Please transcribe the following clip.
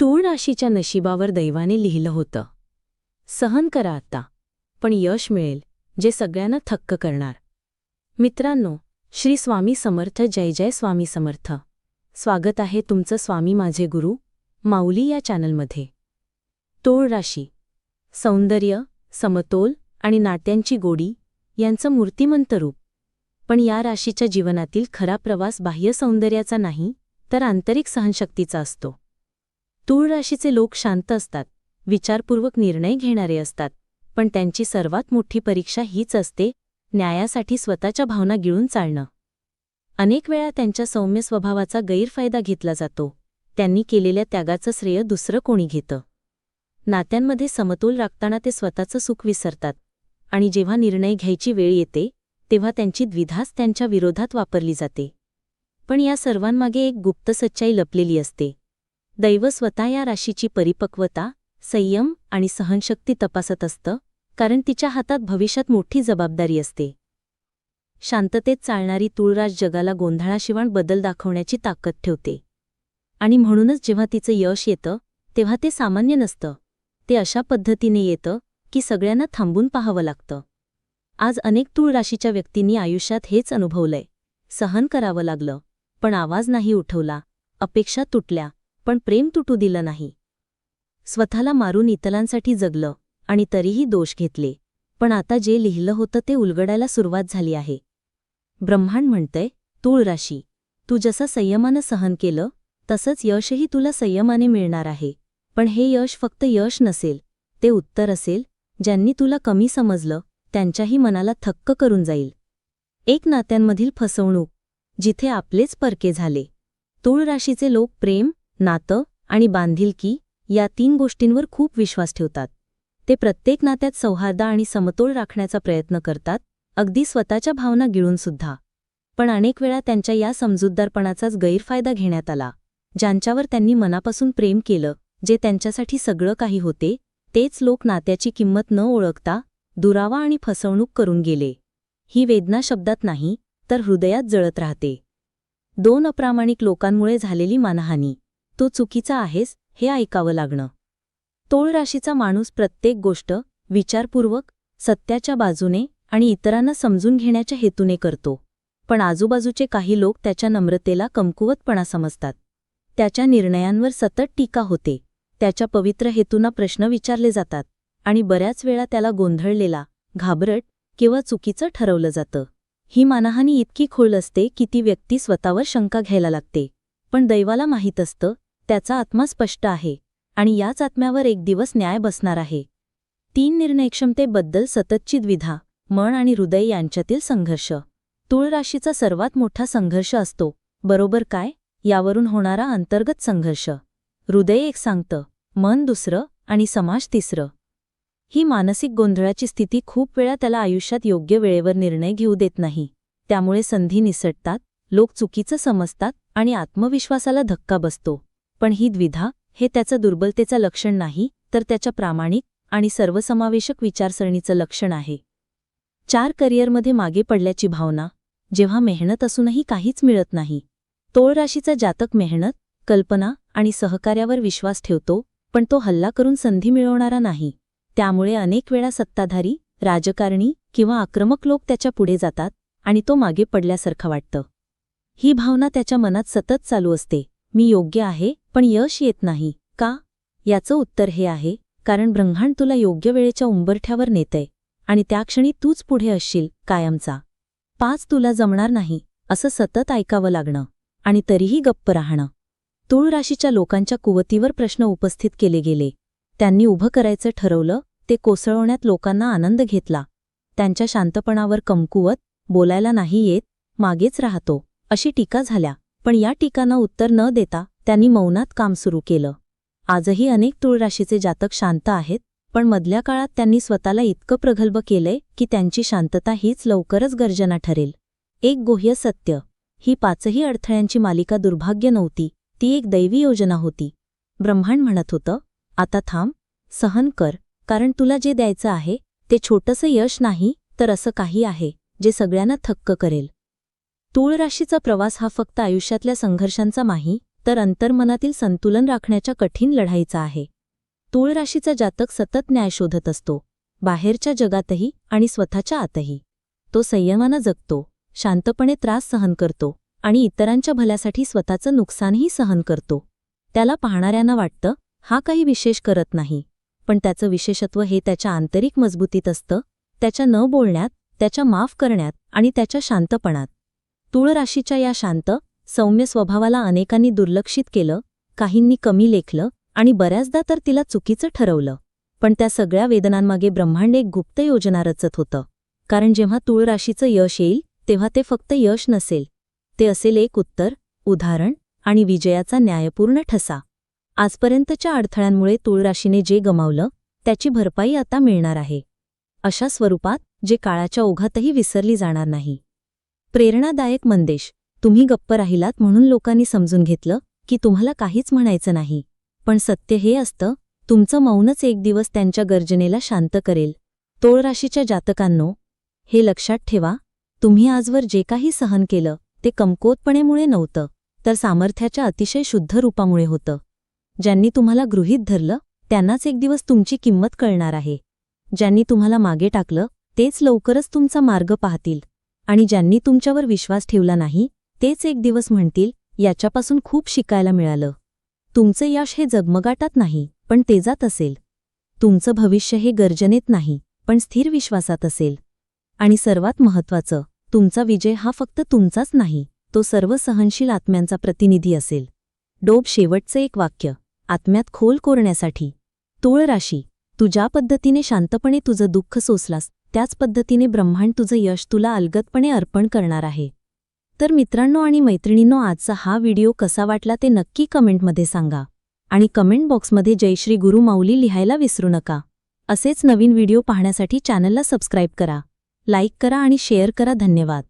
तूळ राशीच्या नशिबावर दैवाने लिहिलं होतं. सहन करा आता पण यश मिळेल जे सगळ्यांना थक्क करणार. मित्रांनो श्री स्वामी समर्थ जय जय स्वामी समर्थ. स्वागत आहे तुमचं स्वामी माझे गुरु माऊली या चॅनलमध्ये. तोळ राशी सौंदर्य समतोल आणि नाट्यांची गोडी यांचं मूर्तिमंत रूप. पण या राशीच्या जीवनातील खरा प्रवास बाह्य सौंदर्याचा नाही तर आंतरिक सहनशक्तीचा असतो. तूळ राशीचे लोक शांत असतात विचारपूर्वक निर्णय घेणारे असतात पण त्यांची सर्वात मोठी परीक्षा हीच असते न्यायासाठी स्वतःच्या भावना गिळून चालणं. अनेक वेळा त्यांच्या सौम्य स्वभावाचा गैरफायदा घेतला जातो त्यांनी केलेल्या त्यागाचं श्रेय दुसरं कोणी घेतं. नात्यांमध्ये समतोल राखताना ते स्वतःचं सुख विसरतात आणि जेव्हा निर्णय घ्यायची वेळ येते तेव्हा त्यांची द्विधास त्यांच्या विरोधात वापरली जाते. पण या सर्वांमागे एक गुप्त सच्चाई लपलेली असते. दैव स्वतः या राशीची परिपक्वता संयम आणि सहनशक्ती तपासत असतं कारण तिच्या हातात भविष्यात मोठी जबाबदारी असते. शांततेत चालणारी तुळराज जगाला गोंधळाशिवाय बदल दाखवण्याची ताकद ठेवते. आणि म्हणूनच जेव्हा तिचं यश येतं तेव्हा ते सामान्य नसतं. ते अशा पद्धतीने येतं की सगळ्यांना थांबून पाहावं लागतं. आज अनेक तूळ राशीच्या व्यक्तींनी आयुष्यात हेच अनुभवलंय. सहन करावं लागलं पण आवाज नाही उठवला अपेक्षा तुटल्या पण प्रेम तुटू दिलं नाही. स्वतःला मारून इतलांसाठी जगलं आणि तरीही दोष घेतले पण आता जे लिहिलं होतं ते उलगडायला सुरुवात झाली आहे. ब्रह्मांड म्हणतंय तूळ राशी तू जसं संयमानं सहन केलं तसंच यशही तुला संयमाने मिळणार आहे. पण हे यश फक्त यश नसेल ते उत्तर असेल ज्यांनी तुला कमी समजलं त्यांच्याही मनाला थक्क करून जाईल. एक नात्यांमधील फसवणूक जिथे आपलेच परके झाले. तूळ राशीचे लोक प्रेम नातं आणि बांधिलकी या तीन गोष्टींवर खूप विश्वास ठेवतात. ते प्रत्येक नात्यात सौहार्द आणि समतोल राखण्याचा प्रयत्न करतात अगदी स्वतःच्या भावना गिळूनसुद्धा पण अनेक वेळा त्यांच्या या समजूतदारपणाचाच गैरफायदा घेण्यात आला ज्यांच्यावर त्यांनी मनापासून प्रेम केलं जे त्यांच्यासाठी सगळं काही होते तेच लोक नात्याची किंमत न ओळखता दुरावा आणि फसवणूक करून गेले. ही वेदना शब्दात नाही तर हृदयात जळत राहते. दोन अप्रामाणिक लोकांमुळे झालेली मानहानी. तो चुकीचा आहेस हे ऐकावं लागणं. तोळ राशीचा माणूस प्रत्येक गोष्ट विचारपूर्वक सत्याच्या बाजूने आणि इतरांना समजून घेण्याच्या हेतूने करतो. पण आजूबाजूचे काही लोक त्याच्या नम्रतेला कमकुवतपणा समजतात. त्याच्या निर्णयांवर सतत टीका होते. त्याच्या पवित्र हेतूंना प्रश्न विचारले जातात आणि बऱ्याच वेळा त्याला गोंधळलेला घाबरट किंवा चुकीचं ठरवलं जातं. ही मानहानी इतकी खोल असते की ती व्यक्ती स्वतःवर शंका घ्यायला लागते. पण दैवाला माहीत असतं त्याचा आत्मा स्पष्ट आहे आणि याच आत्म्यावर एक दिवस न्याय बसणार आहे. तीन निर्णयक्षमतेबद्दल सततची द्विधा मन आणि हृदय यांच्यातील संघर्ष. तूळ राशीचा सर्वात मोठा संघर्ष असतो बरोबर काय? यावरून होणारा अंतर्गत संघर्ष. हृदय एक सांगतं मन दुसरं आणि समाज तिसरं. ही मानसिक गोंधळाची स्थिती खूप वेळा त्याला आयुष्यात योग्य वेळेवर निर्णय घेऊ देत नाही. त्यामुळे संधी निसटतात लोक चुकीचं समजतात आणि आत्मविश्वासाला धक्का बसतो. पण ही द्विधा हे त्याचं दुर्बलतेचं लक्षण नाही तर त्याच्या प्रामाणिक आणि सर्वसमावेशक विचारसरणीचं लक्षण आहे. चार करिअरमध्ये मागे पडल्याची भावना जेव्हा मेहनत असूनही काहीच मिळत नाही. तोळ राशीचा जातक मेहनत कल्पना आणि सहकार्यावर विश्वास ठेवतो पण तो हल्ला करून संधी मिळवणारा नाही. त्यामुळे अनेक वेळा सत्ताधारी राजकारणी किंवा आक्रमक लोक त्याच्या पुढे जातात आणि तो मागे पडल्यासारखं वाटतं. ही भावना त्याच्या मनात सतत चालू असते. मी योग्य आहे पण यश येत नाही. का? याचं उत्तर हे आहे कारण ब्रह्मांड तुला योग्य वेळेच्या उंबरठ्यावर नेतय. आणि त्या क्षणी तूच पुढे असशील कायमचा. पाच तुला जमणार नाही असं सतत ऐकावं लागणं. आणि तरीही गप्प राहणं. तूळ राशीच्या लोकांच्या कुवतीवर प्रश्न उपस्थित केले गेले. त्यांनी उभं करायचं ठरवलं ते कोसळवण्यात लोकांना आनंद घेतला. त्यांच्या शांतपणावर कमकुवत बोलायला नाही येत मागेच राहतो अशी टीका झाल्या. पण या टीकांना उत्तर न देता त्यांनी मौनात काम सुरू केलं. आजही अनेक तुळराशीचे जातक शांत आहेत पण मधल्या काळात त्यांनी स्वतःला इतकं प्रगल्भ केलंय की त्यांची शांतता हीच लवकरच गर्जना ठरेल. एक गोह्य सत्य ही पाचही अडथळ्यांची मालिका दुर्भाग्य नव्हती ती एक दैवी योजना होती. ब्रह्मांड म्हणत होतं आता थांब सहन कर कारण तुला जे द्यायचं आहे ते छोटंसं यश नाही तर असं काही आहे जे सगळ्यांना थक्क करेल. तूळ राशीचा प्रवास हा फक्त आयुष्यातल्या संघर्षांचा नाही तर अंतर्मनातील संतुलन राखण्याच्या कठीण लढाईचा आहे. तूळ राशीचा जातक सतत न्याय शोधत असतो बाहेरच्या जगातही आणि स्वतःच्या आतही. तो संयमानं जगतो शांतपणे त्रास सहन करतो आणि इतरांच्या भल्यासाठी स्वतःचं नुकसानही सहन करतो. त्याला पाहणाऱ्यांना वाटतं हा काही विशेष करत नाही पण त्याचं विशेषत्व हे त्याच्या आंतरिक मजबूतीत असतं त्याच्या न बोलण्यात त्याच्या माफ करण्यात आणि त्याच्या शांतपणात. तूळ राशीच्या या शांत सौम्य स्वभावाला अनेकांनी दुर्लक्षित केलं काहींनी कमी लेखलं आणि बऱ्याचदा तर तिला चुकीचं ठरवलं. पण त्या सगळ्या वेदनांमागे ब्रह्मांड एक गुप्त योजना रचत होतं. कारण जेव्हा तूळ राशीचं यश येईल तेव्हा ते फक्त यश नसेल. ते असेल एक उत्तर उदाहरण आणि विजयाचा न्यायपूर्ण ठसा. आजपर्यंतच्या अडथळ्यांमुळे तूळ राशीने जे गमावलं त्याची भरपाई आता मिळणार आहे. अशा स्वरूपात जे काळाच्या ओघातही विसरली जाणार नाही. प्रेरणादायक मंदेश. तुम्ही गप्प राहिलात म्हणून लोकांनी समजून घेतलं की तुम्हाला काहीच म्हणायचं नाही. पण सत्य हे असतं तुमचं मौनच एक दिवस त्यांच्या गर्जनेला शांत करेल. तोळ राशीच्या जातकांनो हे लक्षात ठेवा तुम्ही आजवर जे काही सहन केलं ते कमकोतपणेमुळे नव्हतं तर सामर्थ्याच्या अतिशय शुद्ध रूपामुळे होतं. ज्यांनी तुम्हाला गृहीत धरलं त्यांनाच एक दिवस तुमची किंमत कळणार आहे. ज्यांनी तुम्हाला मागे टाकलं तेच लवकरच तुमचा मार्ग पाहतील. आणि ज्यांनी तुमच्यावर विश्वास ठेवला नाही तेच एक दिवस म्हणतील याच्यापासून खूप शिकायला मिळालं. तुमचं यश हे जगमगाटात नाही पण तेजात असेल. तुमचं भविष्य हे गर्जनेत नाही पण स्थिर विश्वासात असेल. आणि सर्वात महत्वाचं तुमचा विजय हा फक्त तुमचाच नाही तो सर्व सहनशील आत्म्यांचा प्रतिनिधी असेल. डोब शेवटचं एक वाक्य आत्म्यात खोल कोरण्यासाठी. तूळ राशी तू ज्या पद्धतीने शांतपणे तुझं दुःख सोसलास त्याच पद्धतीने ब्रह्मांड तुझं यश तुला अलगतपणे अर्पण करणार आहे. तर मित्रांनो आणि मैत्रिणींनो आजचा हा व्हिडिओ कसा वाटला ते नक्की कमेंटमध्ये सांगा. आणि कमेंट बॉक्समध्ये जयश्री गुरु माऊली लिहायला विसरू नका. असेच नवीन व्हिडिओ पाहण्यासाठी चॅनलला सबस्क्राईब करा. लाईक करा आणि शेअर करा. धन्यवाद.